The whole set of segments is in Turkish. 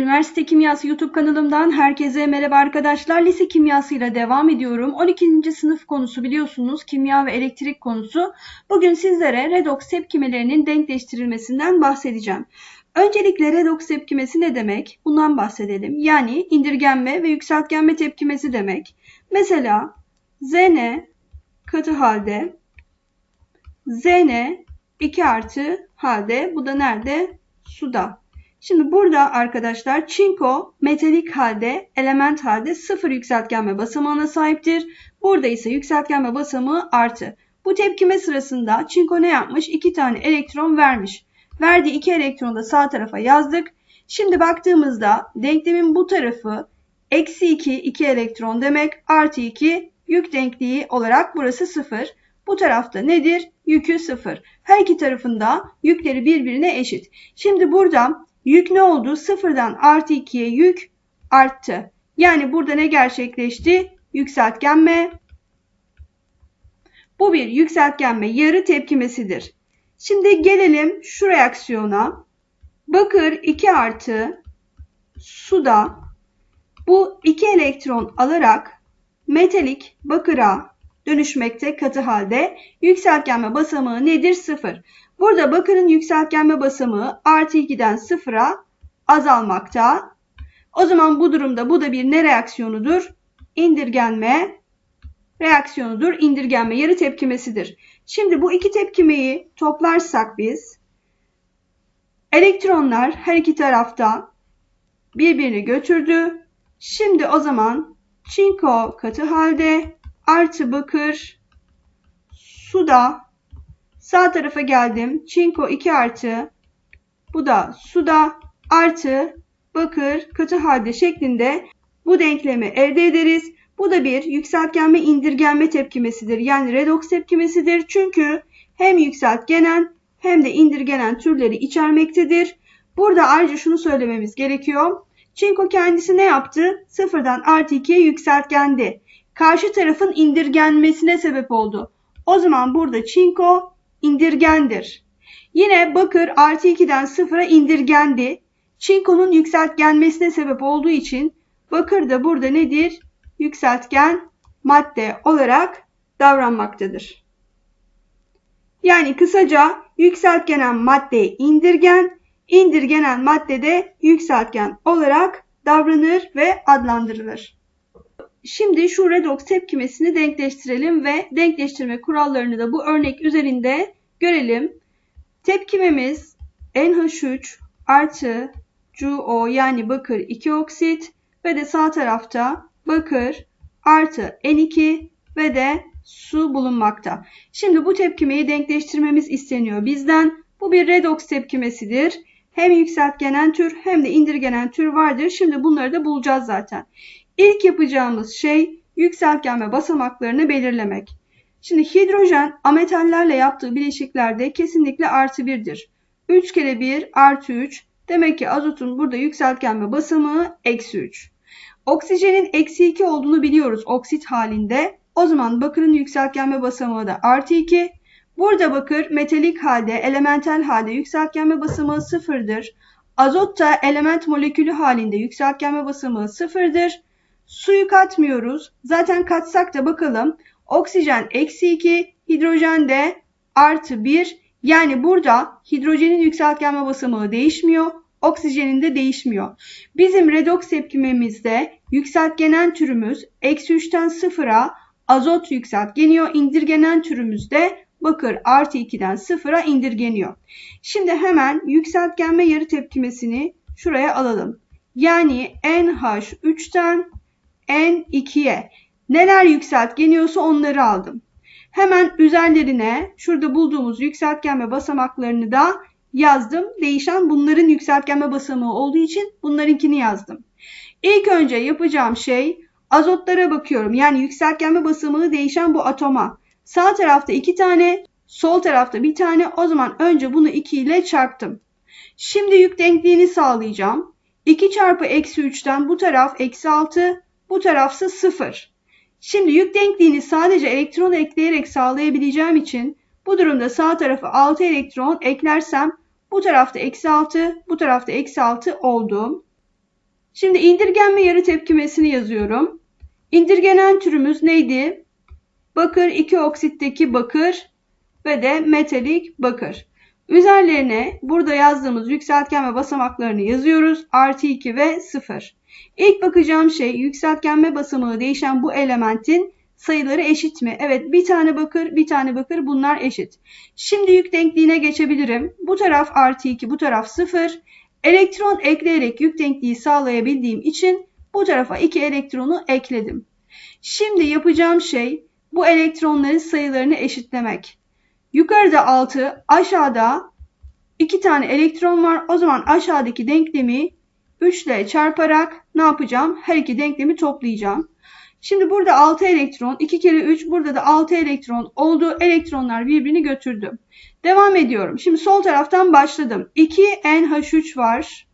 Üniversite Kimyası YouTube kanalımdan herkese merhaba arkadaşlar. Lise kimyası ile devam ediyorum. 12. sınıf konusu biliyorsunuz kimya ve elektrik konusu. Bugün sizlere redoks tepkimelerinin denkleştirilmesinden bahsedeceğim. Öncelikle redoks tepkimesi ne demek? Bundan bahsedelim. Yani indirgenme ve yükseltgenme tepkimesi demek. Mesela Zn katı halde Zn 2 artı halde bu da nerede? Suda. Şimdi burada arkadaşlar çinko metalik halde, element halde sıfır yükseltgenme basamağına sahiptir. Burada ise yükseltgenme basamağı artı. Bu tepkime sırasında çinko ne yapmış? İki tane elektron vermiş. Verdiği iki elektronu da sağ tarafa yazdık. Şimdi baktığımızda denklemin bu tarafı eksi 2, 2 elektron demek artı 2 yük denkliği olarak burası sıfır. Bu tarafta nedir? Yükü sıfır. Her iki tarafında yükleri birbirine eşit. Şimdi burada Yük ne oldu? Sıfırdan artı 2'ye yük arttı. Yani burada ne gerçekleşti? Yükseltgenme. Bu bir yükseltgenme yarı tepkimesidir. Şimdi gelelim şu reaksiyona. Bakır 2 artı suda bu 2 elektron alarak metalik bakıra dönüşmekte katı halde yükseltgenme basamağı nedir? 0. Burada bakırın yükseltgenme basamağı artı 2'den 0'a azalmakta. O zaman bu durumda bu da bir ne reaksiyonudur? İndirgenme reaksiyonudur. İndirgenme yarı tepkimesidir. Şimdi bu iki tepkimeyi toplarsak biz elektronlar her iki tarafta birbirini götürdü. Şimdi o zaman çinko katı halde artı bakır suda Sağ tarafa geldim. Çinko 2 artı. Bu da suda artı bakır katı halde şeklinde bu denklemi elde ederiz. Bu da bir yükseltgenme indirgenme tepkimesidir. Yani redoks tepkimesidir. Çünkü hem yükseltgenen hem de indirgenen türleri içermektedir. Burada ayrıca şunu söylememiz gerekiyor. Çinko kendisi ne yaptı? Sıfırdan artı 2'ye yükseltgendi. Karşı tarafın indirgenmesine sebep oldu. O zaman burada çinko indirgendir. Yine bakır artı 2'den 0'a indirgendi. Çinkonun yükseltgenmesine sebep olduğu için bakır da burada nedir? Yükseltgen madde olarak davranmaktadır. Yani kısaca yükseltgenen madde indirgen, indirgenen madde de yükseltgen olarak davranır ve adlandırılır. Şimdi şu redoks tepkimesini denkleştirelim ve denkleştirme kurallarını da bu örnek üzerinde görelim. Tepkimemiz NH3 artı CuO yani bakır 2 oksit ve de sağ tarafta bakır artı N2 ve de su bulunmakta. Şimdi bu tepkimeyi denkleştirmemiz isteniyor bizden. Bu bir redoks tepkimesidir. Hem yükseltgenen tür hem de indirgenen tür vardır. Şimdi bunları da bulacağız zaten. İlk yapacağımız şey yükseltgenme basamaklarını belirlemek. Şimdi hidrojen ametallerle yaptığı bileşiklerde kesinlikle artı birdir. 3 kere 1 artı 3. Demek ki azotun burada yükseltgenme basamağı eksi 3. Oksijenin eksi 2 olduğunu biliyoruz oksit halinde. O zaman bakırın yükseltgenme basamağı da artı 2. Burada bakır metalik halde, elementel halde yükseltgenme basamağı sıfırdır. Azot da element molekülü halinde yükseltgenme basamağı sıfırdır. Suyu katmıyoruz. Zaten katsak da bakalım. Oksijen eksi 2, hidrojen de artı 1. Yani burada hidrojenin yükseltgenme basamağı değişmiyor. Oksijenin de değişmiyor. Bizim redoks tepkimemizde yükseltgenen türümüz eksi 3'ten 0'a azot yükseltgeniyor. İndirgenen türümüzde bakır artı 2'den 0'a indirgeniyor. Şimdi hemen yükseltgenme yarı tepkimesini şuraya alalım. Yani NH3'ten N2'ye neler yükseltgeniyorsa onları aldım. Hemen üzerlerine şurada bulduğumuz yükseltgenme basamaklarını da yazdım. Değişen bunların yükseltgenme basamağı olduğu için bunlarınkini yazdım. İlk önce yapacağım şey azotlara bakıyorum. Yani yükseltgenme basamağı değişen bu atoma. Sağ tarafta iki tane, sol tarafta bir tane. O zaman önce bunu 2 ile çarptım. Şimdi yük denkliğini sağlayacağım. 2 çarpı eksi 3'ten bu taraf eksi 6, bu tarafsa 0. Şimdi yük denkliğini sadece elektron ekleyerek sağlayabileceğim için bu durumda sağ tarafı 6 elektron eklersem bu tarafta eksi 6, bu tarafta eksi 6 oldu. Şimdi indirgenme yarı tepkimesini yazıyorum. İndirgenen türümüz neydi? Bakır 2 oksitteki bakır ve de metalik bakır. Üzerlerine burada yazdığımız yükseltgen ve basamaklarını yazıyoruz. Artı 2 ve 0. İlk bakacağım şey yükseltgenme basamağı değişen bu elementin sayıları eşit mi? Evet bir tane bakır bir tane bakır bunlar eşit. Şimdi yük denkliğine geçebilirim. Bu taraf artı 2 bu taraf 0. Elektron ekleyerek yük denkliği sağlayabildiğim için bu tarafa 2 elektronu ekledim. Şimdi yapacağım şey bu elektronların sayılarını eşitlemek. Yukarıda 6, aşağıda 2 tane elektron var. O zaman aşağıdaki denklemi 3 ile çarparak ne yapacağım? Her iki denklemi toplayacağım. Şimdi burada 6 elektron, 2 kere 3, burada da 6 elektron oldu. Elektronlar birbirini götürdü. Devam ediyorum. Şimdi sol taraftan başladım. 2 NH3 var.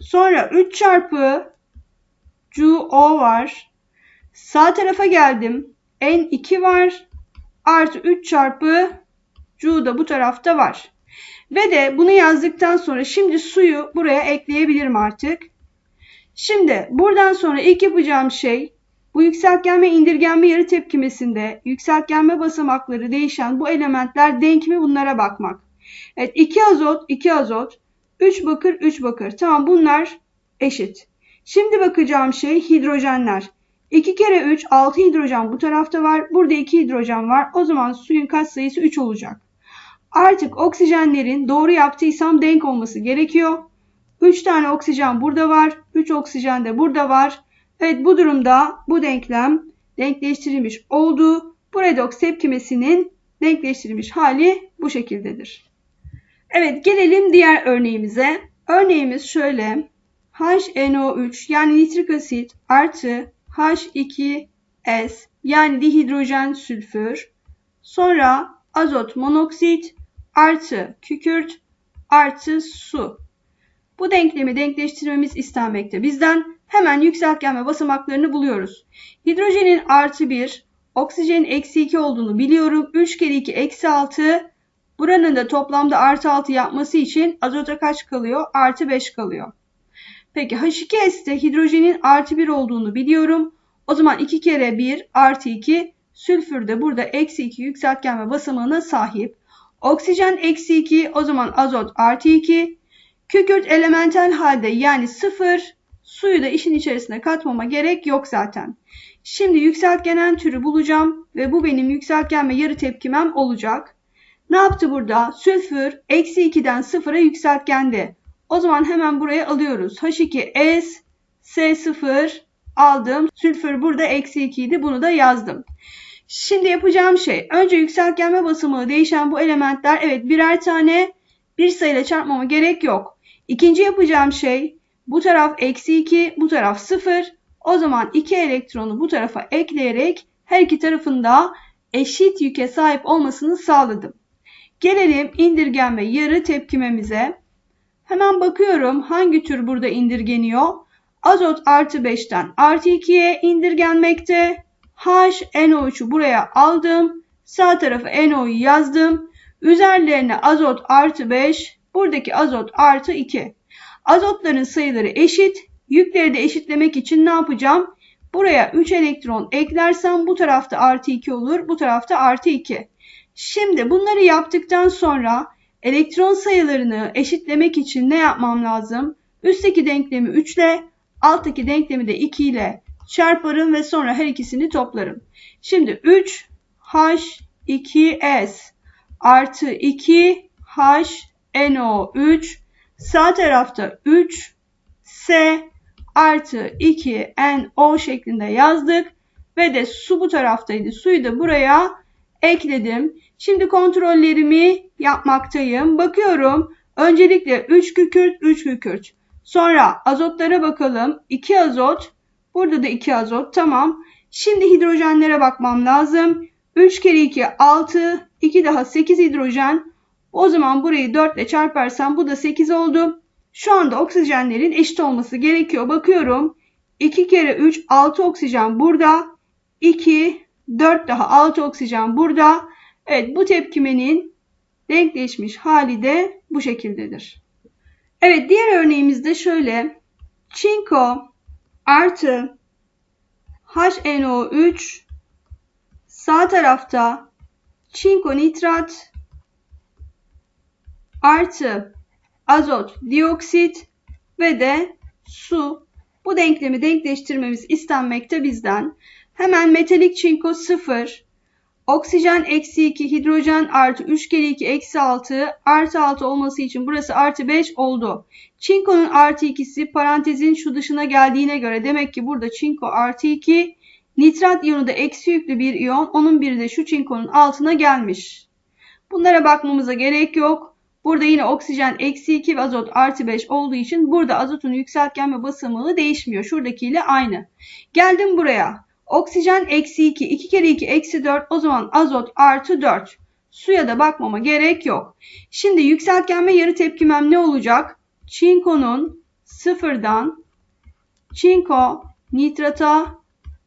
Sonra 3 çarpı CuO var. Sağ tarafa geldim. N2 var. Artı 3 çarpı Cu da bu tarafta var. Ve de bunu yazdıktan sonra şimdi suyu buraya ekleyebilirim artık. Şimdi buradan sonra ilk yapacağım şey bu yükseltgenme indirgenme yarı tepkimesinde yükseltgenme basamakları değişen bu elementler denk mi bunlara bakmak. Evet 2 azot 2 azot 3 bakır 3 bakır tamam bunlar eşit. Şimdi bakacağım şey hidrojenler. 2 kere 3 6 hidrojen bu tarafta var. Burada 2 hidrojen var. O zaman suyun kaç sayısı 3 olacak. Artık oksijenlerin doğru yaptıysam denk olması gerekiyor. 3 tane oksijen burada var. 3 oksijen de burada var. Evet bu durumda bu denklem denkleştirilmiş oldu. Bu redoks tepkimesinin denkleştirilmiş hali bu şekildedir. Evet gelelim diğer örneğimize. Örneğimiz şöyle. HNO3 yani nitrik asit artı H2S yani dihidrojen sülfür. Sonra azot monoksit artı kükürt artı su. Bu denklemi denkleştirmemiz istenmekte. Bizden hemen yükseltgen basamaklarını buluyoruz. Hidrojenin artı 1, oksijenin eksi 2 olduğunu biliyorum. 3 kere 2 eksi 6. Buranın da toplamda artı 6 yapması için azota kaç kalıyor? Artı 5 kalıyor. Peki H2S'te hidrojenin artı 1 olduğunu biliyorum. O zaman 2 kere 1 artı 2 sülfür de burada eksi 2 yükseltgen basamağına sahip. Oksijen eksi 2 o zaman azot artı 2. Kükürt elementel halde yani 0. Suyu da işin içerisine katmama gerek yok zaten. Şimdi yükseltgenen türü bulacağım ve bu benim yükseltgen ve yarı tepkimem olacak. Ne yaptı burada? Sülfür eksi 2'den 0'a yükseltgendi. O zaman hemen buraya alıyoruz. H2S S0 aldım. Sülfür burada eksi 2 idi. Bunu da yazdım. Şimdi yapacağım şey önce yükseltgenme basamağı değişen bu elementler evet birer tane bir sayıyla çarpmama gerek yok. İkinci yapacağım şey bu taraf eksi 2 bu taraf 0. O zaman 2 elektronu bu tarafa ekleyerek her iki tarafında eşit yüke sahip olmasını sağladım. Gelelim indirgen ve yarı tepkimemize. Hemen bakıyorum hangi tür burada indirgeniyor. Azot artı 5'ten artı 2'ye indirgenmekte. HNO3'ü buraya aldım. Sağ tarafa NO'yu yazdım. Üzerlerine azot artı 5. Buradaki azot artı 2. Azotların sayıları eşit. Yükleri de eşitlemek için ne yapacağım? Buraya 3 elektron eklersem bu tarafta artı 2 olur. Bu tarafta artı 2. Şimdi bunları yaptıktan sonra elektron sayılarını eşitlemek için ne yapmam lazım? Üstteki denklemi 3 ile alttaki denklemi de 2 ile çarparım ve sonra her ikisini toplarım. Şimdi 3 H2S artı 2 HNO3 sağ tarafta 3 S artı 2 NO şeklinde yazdık. Ve de su bu taraftaydı. Suyu da buraya ekledim. Şimdi kontrollerimi yapmaktayım. Bakıyorum. Öncelikle 3 kükürt, 3 kükürt. Sonra azotlara bakalım. 2 azot. Burada da 2 azot. Tamam. Şimdi hidrojenlere bakmam lazım. 3 kere 2 6. 2 daha 8 hidrojen. O zaman burayı 4 ile çarparsam bu da 8 oldu. Şu anda oksijenlerin eşit olması gerekiyor. Bakıyorum. 2 kere 3 6 oksijen burada. 2 4 daha 6 oksijen burada. Evet bu tepkimenin denkleşmiş hali de bu şekildedir. Evet diğer örneğimizde şöyle çinko artı HNO3 sağ tarafta çinko nitrat artı azot dioksit ve de su. Bu denklemi denkleştirmemiz istenmekte bizden. Hemen metalik çinko 0, oksijen eksi 2, hidrojen artı 3 kere 2 eksi 6 artı 6 olması için burası artı 5 oldu. Çinkonun artı 2'si parantezin şu dışına geldiğine göre demek ki burada çinko artı 2, nitrat iyonu da eksi yüklü bir iyon, onun biri de şu çinkonun altına gelmiş. Bunlara bakmamıza gerek yok. Burada yine oksijen eksi 2 ve azot artı 5 olduğu için burada azotun yükseltgen ve basamağı değişmiyor. Şuradakiyle aynı. Geldim buraya. Oksijen eksi 2, 2 kere 2 eksi 4 o zaman azot artı 4. Suya da bakmama gerek yok. Şimdi yükseltgen ve yarı tepkimem ne olacak? Çinkonun sıfırdan çinko nitrata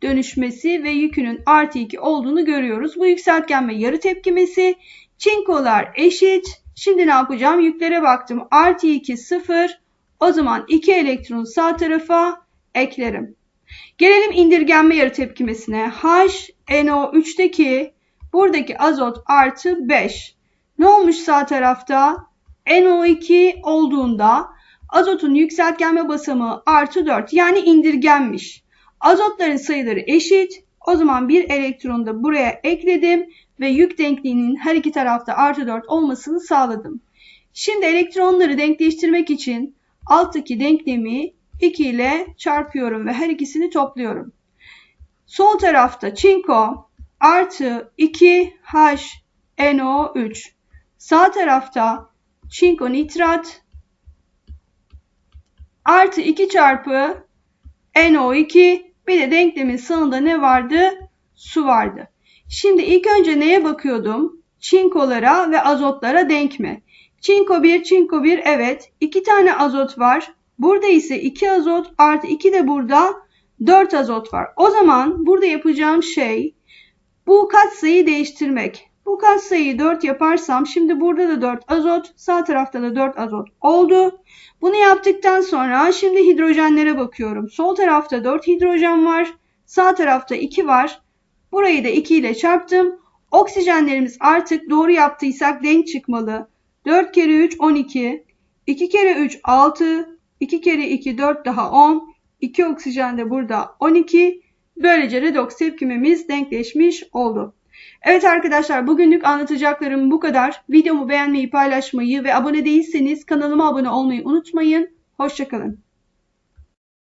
dönüşmesi ve yükünün artı 2 olduğunu görüyoruz. Bu yükseltgen ve yarı tepkimesi çinkolar eşit. Şimdi ne yapacağım? Yüklere baktım. Artı 2 0. O zaman 2 elektron sağ tarafa eklerim. Gelelim indirgenme yarı tepkimesine. HNO3'teki buradaki azot artı 5. Ne olmuş sağ tarafta? NO2 olduğunda azotun yükseltgenme basamağı artı 4 yani indirgenmiş. Azotların sayıları eşit. O zaman bir elektronu da buraya ekledim ve yük denkliğinin her iki tarafta artı 4 olmasını sağladım. Şimdi elektronları denkleştirmek için alttaki denklemi 2 ile çarpıyorum ve her ikisini topluyorum. Sol tarafta çinko artı 2HNO3. Sağ tarafta çinko nitrat artı 2 çarpı NO2 bir de denklemin sağında ne vardı? Su vardı. Şimdi ilk önce neye bakıyordum? Çinkolara ve azotlara denk mi? Çinko 1, çinko 1 evet. 2 tane azot var. Burada ise 2 azot artı 2 de burada 4 azot var. O zaman burada yapacağım şey bu katsayıyı değiştirmek. Bu katsayıyı 4 yaparsam şimdi burada da 4 azot, sağ tarafta da 4 azot oldu. Bunu yaptıktan sonra şimdi hidrojenlere bakıyorum. Sol tarafta 4 hidrojen var, sağ tarafta 2 var. Burayı da 2 ile çarptım. Oksijenlerimiz artık doğru yaptıysak denk çıkmalı. 4 kere 3 12, 2 kere 3 6, 2 kere 2 4 daha 10, 2 oksijen de burada 12. Böylece redoks tepkimemiz denkleşmiş oldu. Evet arkadaşlar bugünlük anlatacaklarım bu kadar. Videomu beğenmeyi, paylaşmayı ve abone değilseniz kanalıma abone olmayı unutmayın. Hoşçakalın.